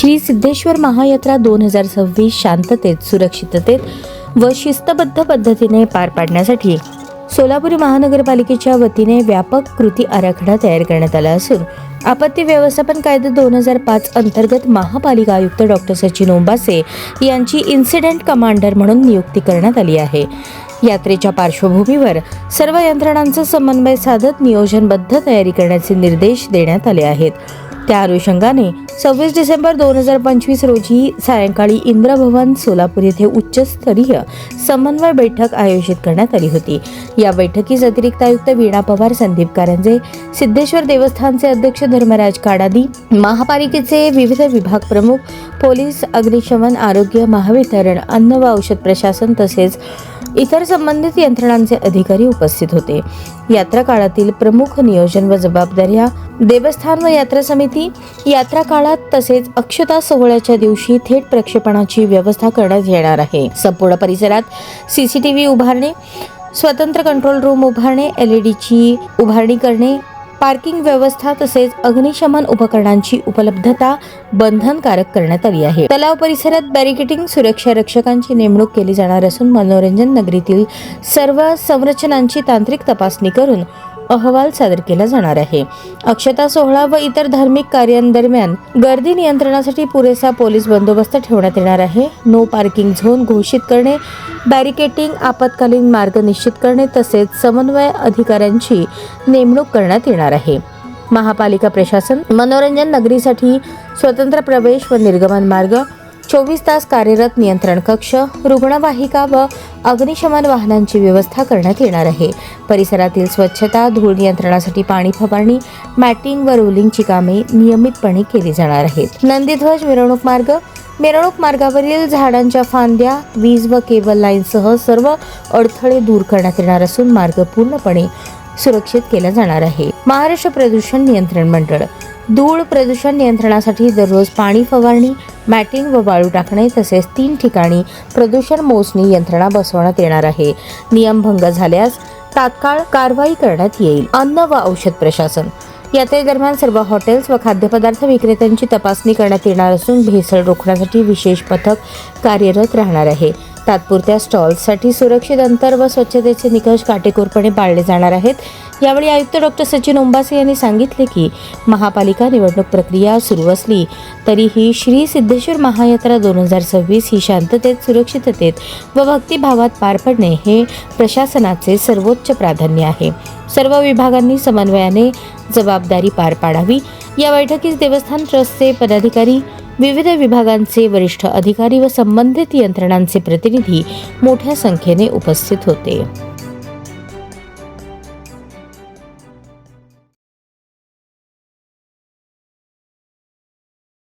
श्री सिद्धेश्वर महायात्रा दोन हजार सव्वीस शांततेत सुरक्षिततेत व शिस्तबद्ध पद्धतीने पार पाडण्यासाठी सोलापूर महानगरपालिकेच्या वतीने व्यापक कृती आराखडा तयार करण्यात आला असून आपत्ती व्यवस्थापन कायदा दोन हजार पाच अंतर्गत महापालिका आयुक्त डॉक्टर सचिन ओंबासे यांची इन्सिडेंट कमांडर म्हणून नियुक्ती करण्यात आली आहे. यात्रेच्या पार्श्वभूमीवर सर्व यंत्रणांचा समन्वय साधत नियोजनबद्ध तयारी करण्याचे निर्देश देण्यात आले आहेत. त्या अनुषंगाने सव्वीस डिसेंबर दोन हजार पंचवीस रोजी सायंकाळी इंद्रभवन सोलापूर येथे उच्चस्तरीय समन्वय बैठक आयोजित करण्यात आली होती. या बैठकीस अतिरिक्त आयुक्त वीणा पवार संदीप कारंजे सिद्धेश्वर देवस्थानचे अध्यक्ष धर्मराज काडादी महापालिकेचे विविध विभाग प्रमुख पोलीस अग्निशमन आरोग्य महावितरण अन्न व औषध प्रशासन तसेच इतर संबंधित यंत्रणांचे अधिकारी उपस्थित होते. यात्रा काळातील प्रमुख नियोजन व जबाबदाऱ्या देवस्थान व यात्रा समिती. यात्रा काळात तसेच अक्षता सोहळ्याच्या दिवशी थेट प्रक्षेपणाची व्यवस्था करण्यात येणार आहे. संपूर्ण परिसरात सीसीटीव्ही उभारणे स्वतंत्र कंट्रोल रूम उभारणे एल ई डीची उभारणी करणे पार्किंग व्यवस्था तसेच अग्निशमन उपकरणांची उपलब्धता बंधनकारक करण्यात आली आहे. तलाव परिसरात बॅरिकेटिंग सुरक्षा रक्षकांची नेमणूक केली जाणार असून मनोरंजन नगरीतील सर्व संरचनांची तांत्रिक तपासणी करून अहवाल सादर केला जाणार आहे. अक्षता सोहळा व इतर धार्मिक कार्यांदरम्यान गर्दी नियंत्रणासाठी पुरेसा पोलीस बंदोबस्त ठेवण्यात येणार आहे. नो पार्किंग झोन घोषित करणे बॅरिकेटिंग आपत्कालीन मार्ग निश्चित करणे तसेच समन्वय अधिकाऱ्यांची नेमणूक करण्यात येणार आहे. महापालिका प्रशासन मनोरंजन नगरीसाठी स्वतंत्र प्रवेश व निर्गमन मार्ग चोवीस तास कार्यरत नियंत्रण कक्ष रुग्णवाहिका व अग्निशमन वाहनांची व्यवस्था करण्यात येणार आहे. परिसरातील स्वच्छता धूळ नियंत्रणासाठी पाणी फवारणी मॅटिंग व रोलिंगची कामे नियमितपणे केली जाणार आहेत. नंदीध्वज मिरवणूक मार्ग. मिरवणूक मार्गावरील झाडांच्या फांद्या वीज व केबल लाईनसह सर्व अडथळे दूर करण्यात येणार असून मार्ग पूर्णपणे सुरक्षित केला जाणार आहे. महाराष्ट्र प्रदूषण नियंत्रण मंडळ. धूळ प्रदूषण नियंत्रणासाठी दररोज पाणी फवारणी मॅटिंग व वाळू टाकणे तसेच तीन ठिकाणी प्रदूषण मोजणी यंत्रणा बसवण्यात येणार आहे. नियमभंग झाल्यास तात्काळ कारवाई करण्यात येईल. अन्न व औषध प्रशासन. यात्रेदरम्यान सर्व हॉटेल्स व खाद्यपदार्थ विक्रेत्यांची तपासणी करण्यात येणार असून भेसळ रोखण्यासाठी विशेष पथक कार्यरत राहणार आहे. तात्पुरत्या स्टॉल्ससाठी सुरक्षित अंतर व स्वच्छतेचे निकष काटेकोरपणे पाळले जाणार आहेत. यावेळी आयुक्त डॉक्टर सचिन ओंबासे यांनी सांगितले की महापालिका निवडणूक प्रक्रिया सुरू असली तरीही श्री सिद्धेश्वर महायात्रा दोन हजार सव्वीस ही शांततेत सुरक्षिततेत व भक्तिभावात पार पडणे हे प्रशासनाचे सर्वोच्च प्राधान्य आहे. सर्व विभागांनी समन्वयाने जबाबदारी पार पाडावी. या बैठकीस देवस्थान ट्रस्टचे पदाधिकारी विविध विभागांचे वरिष्ठ अधिकारी व संबंधित यंत्रणांचे प्रतिनिधी मोठ्या संख्येने उपस्थित होते.